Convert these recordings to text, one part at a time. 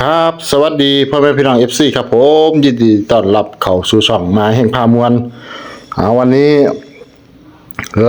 ครับสวัสดีพ่อแม่พี่น้อง FC ครับผมยินดีต้อนรับเข้าสู่ช่องมาแห่งพามวลเอาวันนี้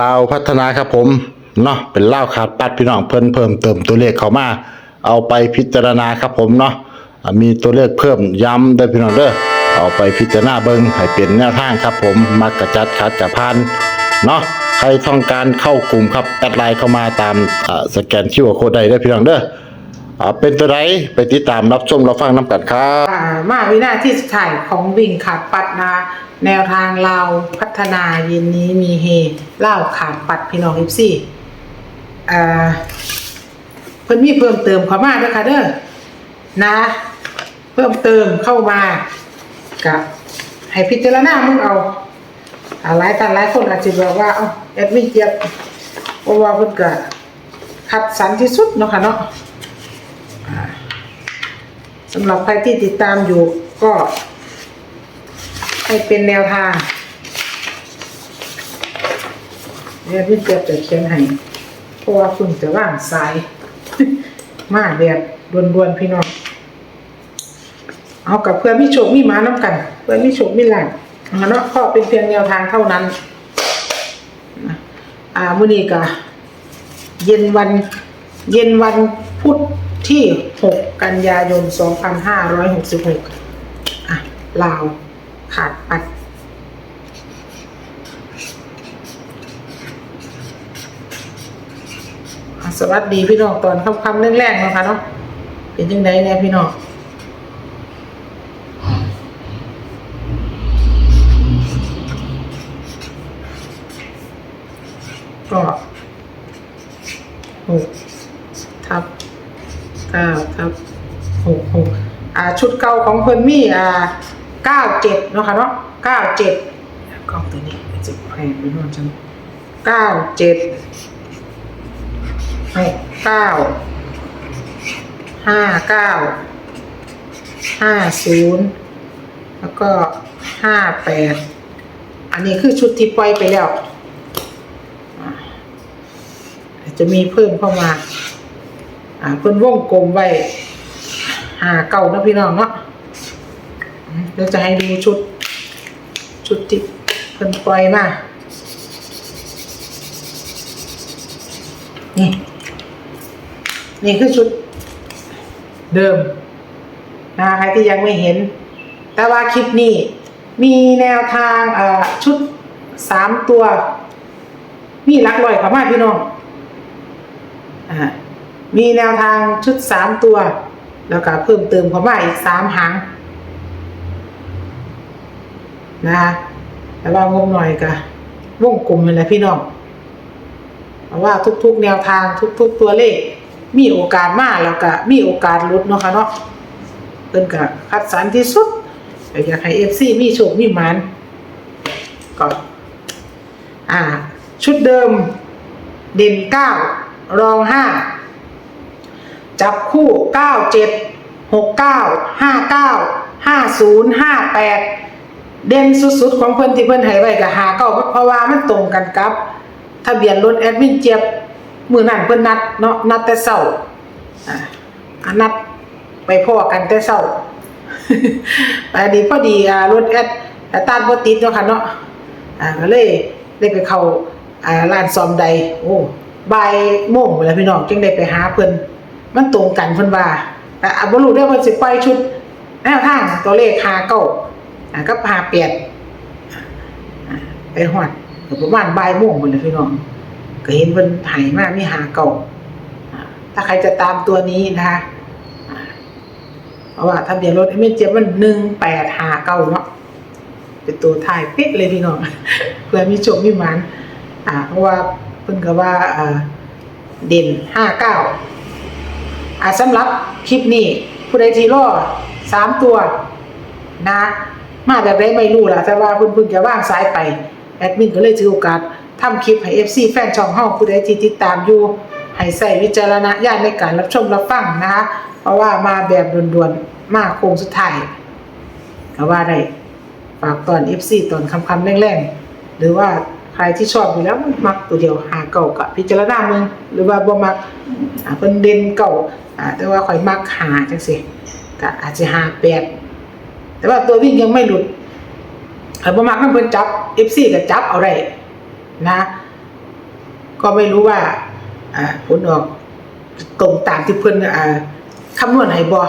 ลาวพัฒนาครับผมเนาะเป็นลาวขาดปัดพี่น้องเพิ่นเพิ่มเติมตัวเลขเข้ามา เอาไปพิจารณาครับผมเนาะมีตัวเลขเพิ่มย้ำเด้พี่น้องเด้อเอาไปพิจารณาเบิ่งให้เป็นแนวทางครับผมมักกระจัดขัดกระพานเนาะใครต้องการเข้ากลุ่มครับแอดไลน์เข้ามาตามสแกนคิวโคดได้เด้พี่น้องเด้อ อ่าเป็นตัวไรไปติดตามรับชมรับฟังน้ำกันครับ อ่ามาวินาทีสุดท้ายของวิ่งขาดปัดนาแนวทางลาวพัฒนาเย็นนี้มีเฮเล่าวขาดปัดพี่น้องเอฟซีอ่าเพิ่นมีเพิ่มเติมเข้ามาด้อค่ะเด้อนะ เพิ่มเติมเข้ามากับให้พิจารณามึงเอาอ่าหลายท่านหลายคนอาจจะบอกว่าเอ้าแอดมินเจี๊ยบเพราะว่าเพิ่นก็คัดสรรที่สุดเนาะค่ะเนาะำหรับใครที่ติดตามอยู่ก็ ให้เป็นแนวทางเดี๋ยพี่เจ็บจะเขียนให้เพราะว่าคุณจะว่างสาย มาแบบด่วนๆพี่น้องเอากับเพื่อนมิโชคมีมาน้ำกัน เพื่อนมิโชคมีหลังเนาะก็เป็นเพียงแนวทางเท่านั้นนะอ่ามื้อนี้ก็เย็นวัน เย็นวันพุธ ที่ 6 กันยายน 2566 อะ ลาว ขาดปัด สวัสดีพี่น้องตอนค่ำๆแรงๆนะคะเนาะ เป็นยังไงเนี่ยพี่น้องก็หก เก้าทับหกหกอ่าชุดเก่าของเพิ่นมีอ่าเก้าเจ็ดเนาะค่ะเนาะเก้าเจ็ดกล้องตัวนี้จะแพงไปโน่นจังเก้าเจ็ดหกเก้าห้าเก้าห้าศูนย์แล้วก็ห้าแปดอันนี้คือชุดที่ปล่อยไปแล้วจะมีเพิ่มเข้ามาาเพิ่นวงกลมไว้หาเก่านะพี่น้องเนาะเดี๋ยวจะให้ดูชุด ชุดที่เพิ่นปล่อยมานี่ นี่คือชุดเดิมนะใครที่ยังไม่เห็น แต่ว่าคลิปนี้ มีแนวทางชุดสามตัว มีลักลอยเข้ามาพี่น้องอ่า มีแนวทางชุดสามตัว แล้วก็เพิ่มเติมเข้ามาอีกสามหางนะคะแต่ว่างบหน่อยก็วงกลมเลยแหละพี่น้องเพราะว่าทุกๆ แนวทางทุก ๆ ตัวเลข มีโอกาสมากแล้วก็มีโอกาสลดเนาะค่ะเนาะเพิ่นก็คัดสรรที่สุดอยากให้เอฟซีมีโชคมีหมานก็อ่า ชุดเดิม เด่นเก้ารองห้า จับคู่เก้าเจ็ดหกเก้าห้าเก้าห้าศูนย์ห้าแปดเด่นสุดๆ ของเพื่อนที่เพื่อนให้ไว้กับหาเก้าเพราะว่ามันตรงกันกับ ทะเบียนรถแอดมินเจี๊ยบมือนั่นเพื่อนนัดเนาะนัดแต่เศร้าอ่านัดไปพ่อกันแต่เศร้าไปดีพอดีอ่ารถแอดแต่ต้านบ่ติดเนาะค่ะเนาะอ่าก็เลยได้ไปเข้าอ่าร้านซอมใดโอ้บ่ายโมงไปแล้วพี่น้องจึงได้ไปหาเพิ่น มันตรงกันเพิ่นว่าอะบ่รู้ได้ว่าสิปล่อยชุดแนวทางตัวเลขหาเก้าอ่ากับหาแปดอ่าไปฮอดประมาณบ่ายโมงพุ่นน่ะพี่น้อง ก็เห็นเพิ่นไถมามีหาเก้าอ่าถ้าใครจะตามตัวนี้นะคะเพราะว่าทะเบียนรถไม่เจ็บมันหนึ่งแปดหาเก้าเนาะเป็นตัวท้ายเป๊ะเลยพี่น้องเพื่อมีโชคมีมันอ่า เพราะว่าเพิ่นก็ว่าเด่นห้าเก้า อ่าสำหรับคลิปนี้ผู้ใดที่รอสามตัวนะมาแบบไรไม่รู้ล่ะแต่ว่าเพิ่นเพิ่งจะว่างสายไปแอดมินก็เลยถือโอกาสทำคลิปให้ FC แฟนช่องเฮาผู้ใดที่ติดตามอยู่ให้ใส่วิจารณญาณในการรับชมรับฟังนะคะเพราะว่ามาแบบด่วนๆมาโค้งสุดท้ายก็ว่าได้ฝากตอน FC ตอนคำคำๆแรงๆ หรือว่าใครที่ชอบอยู่แล้วมักตัวเดียวหาเก่ากับพิจารณาเมืองหรือว่าบ่มักเพิ่นเด่นเก่า อ่าแต่ว่าข่อยมักหาจังซี่ก็อาจจะหาแปดแต่ว่าตัววิ่งยังไม่หลุดข่อยบ่มักนำเพิ่นจับ FC ก็จับเอาได้นะ ก็ไม่รู้ว่าอ่าผลออกตรงตามที่เพิ่นอ่าคำนวณให้บ่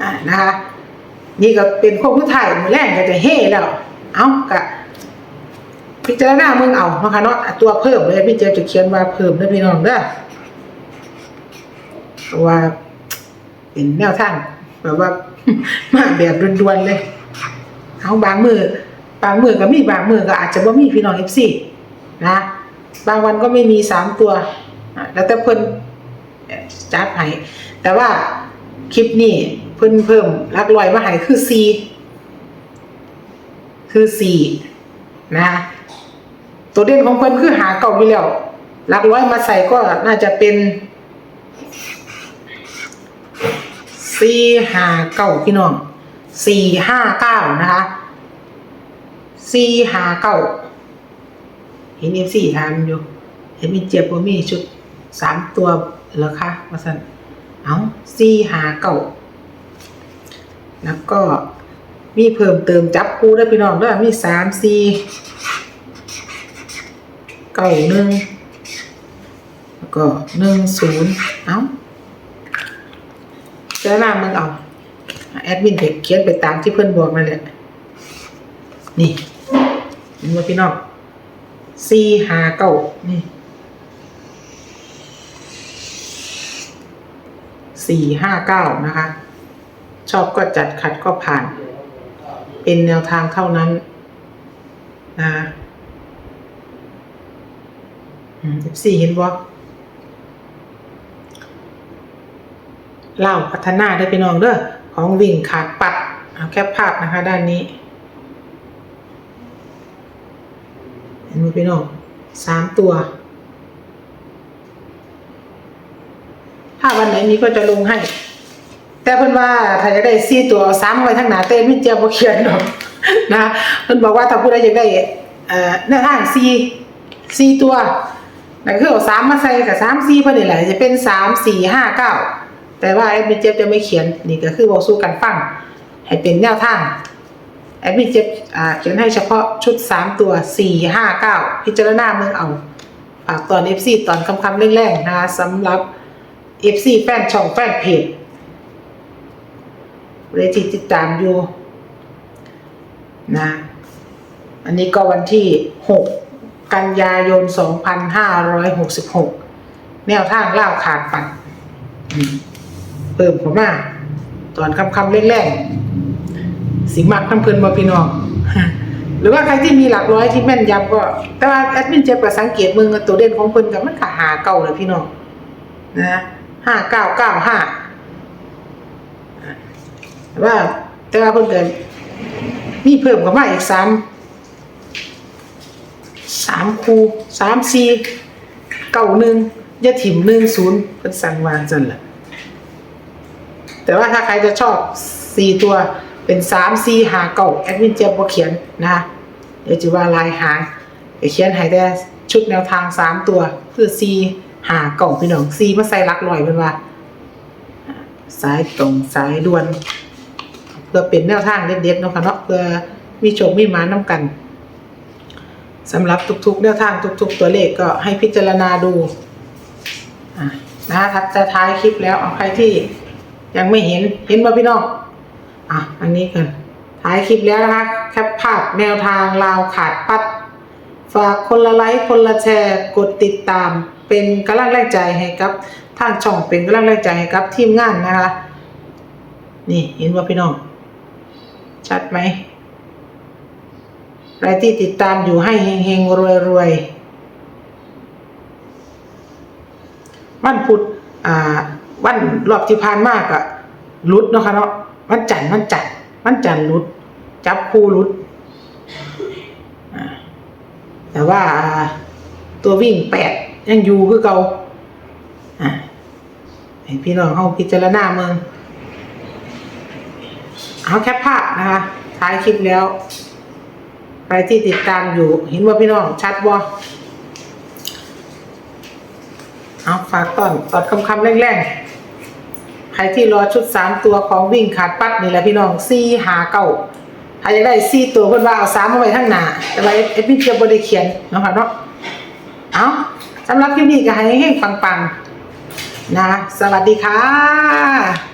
อ่านะคะนี่ก็เป็นข้อผู้ถ่ายมือแรกก็จะเฮ่แล้ว เอ้าก็พิจารณาเมึงเอาเนาะคะเนาะตัวเพิ่มเลยพี่เจจะเขียนว่าเพิ่มนะพี่น้องเด้อะว่า เป็นแนวทางแบบว่า มาแบบด่วนๆเลย เอาบางมือบางมือก็มีบางมือก็อาจจะว่ามีพี่น้องเอฟซีนะบางวันก็ไม่มีสามตัว แล้วแต่เพิ่นจัดให้แต่ว่าคลิปนี้เพิ่นเพิ่มหลักลอยมาให้คือซีคือสี่นะตัวเด่นของเพิ่นคือหาเก่าไปแล้วหลักร้อยมาใส่ก็น่าจะเป็น สี่ห้าเก้าพี่น้องสี่ห้าเก้านะคะสี่ห้าเก้าเห็นเอฟซีถามอยู่ เห็นมีเจ็บบ่มีชุดสามตัวเหรอคะว่าสันเอาสี่หาเก่าแล้วก็มีเพิ่มเติมจับคู่ได้พี่น้องด้วยมีสามสี่เก้าหนึ่งแล้วก็หนึ่งศูนย์เอ้า เจ้าหน้ามึงเอาแอดมินเขียนไปตามที่เพื่อนบอกนั่นแหละ นี่เห็นไหมพี่น้องสี่หาเก้านี่สี่ห้าเก้านะคะ ชอบก็จัดขัดก็ผ่าน เป็นแนวทางเท่านั้นนะสี่เห็นบ่ เล่าพัฒนาได้ไปน้องเด้อของวิ่งขาดปัดเอาแคปภาพนะคะ ด้านนี้ เห็นไหมพี่น้องสามตัว ถ้าวันไหนมีก็จะลงให้ แต่เพิ่อนว่าถ้าจะได้สี่ตัวสามไว้ทั้งหนาเต้นไม่เจียบ่เขียนหรอกนะเพิ่อนบอกว่าถ้าผู้ใดอยากได้เอ่อแนวทางสี่สี่ตัวนั่นคือเอาสามมาใส่กับสามสี่เพิ่นนี่แหละจะเป็นสามสี่ห้าเก้า แต่ว่าแอดมินเจ็บจะไม่เขียนนี่ก็คือบอกสู้กันฟังให้เป็นแนวทางแอดมินเจ็บอ่าเขียนให้เฉพาะชุดสามตัวสี่ห้าเก้าพิจารณาเมืองเอาฝากตอน FC ตอนคำคำแรงๆนะคะสำหรับ FC แฟนช่องแฟนเพจเรทีติดตามอยู่นะอันนี้ก็วันที่ 6 กันยายน 2566 แนวทางเล่าขาดปัดอืม เพิ่มเข้ามาตอนคำคำแรงๆสิมักน้ำเพลินบ่พี่น้องหรือว่าใครที่มีหลักร้อยที่แม่นยำก็ แต่ว่าแอดมินเจ็บกับสังเกตมึงตัวเด่นของเพิ่นกับมันก็หาเก่าเลยพี่น้องนะห้าเก้าเก้าห้าแต่ว่าแต่ว่าเพิ่นเกิดมีเพิ่มเข้ามาอีกสามสามคูสามสี่เก้าหนึ่งยาถิ่มหนึ่งศูนย์เพิ่นสั่งวางจันละ แต่ว่าถ้าใครจะชอบสี่ตัวเป็นสามสี่หาเก่าแอดมินเจ็บบ่เขียนนะเดี๋ยวจะว่าลายหางเดี๋ยวเขียนให้ได้ชุดแนวทางสามตัว คือสี่หาเก่าพี่น้องสี่มาใส่ลักลอยเป็นว่าสายตรงสายด่วน เพื่อเป็นแนวทางเด็ดๆเนาะค่ะเนาะเพื่อมีโชคมีหมาน้ำกันสำหรับทุกๆแนวทางทุก ๆ ตัวเลขก็ให้พิจารณาดูะนะคะทักจะท้ายคลิปแล้วเอาใครที่ ยังไม่เห็นเห็นป่ะพี่น้องอะอันนี้กันท้ายคลิปแล้วนะคะแคปภาพแนวทางลาวขาดปัด ฝากคนละไลค์คนละแชร์กดติดตาม เป็นกำลังแรงใจให้กับทางช่องเป็นกำลังแรงใจให้กับทีมงานนะคะ นี่เห็นว่าพี่น้อง ชัดไหมใครที่ติดตามอยู่ให้เฮงๆ รวยๆวันพุธอ่า วันรอบที่ผ่านมากอะรุดเนาะค่ะเนาะวันจันทร์วันจันทร์วันจันทร์รุด จับคู่รุด แต่ว่าตัววิ่งแปดยังอยู่คือเก่าอ่าให้พี่น้องเขาพิจารณาเมืองเอาแคปภาพนะคะท้ายคลิปแล้ว ใครที่ติดตามอยู่ เห็นว่าพี่น้องชัดบ่เอาฝากตอนตอนคำคำๆแรงๆ ใครที่รอชุดสามตัวของวิ่งขาดปัดนี่แหละพี่น้องซี่หาเก้าใครจะได้ซี่ตัวเพื่อนว่าเอาสามมาไว้ข้างหน้าแต่ว่าเอฟพีจะบ่ได้เขียนนะคะเนาะเอาสำหรับคลิปนี้ก็ให้เฮงๆปังๆนะ สวัสดีค่ะ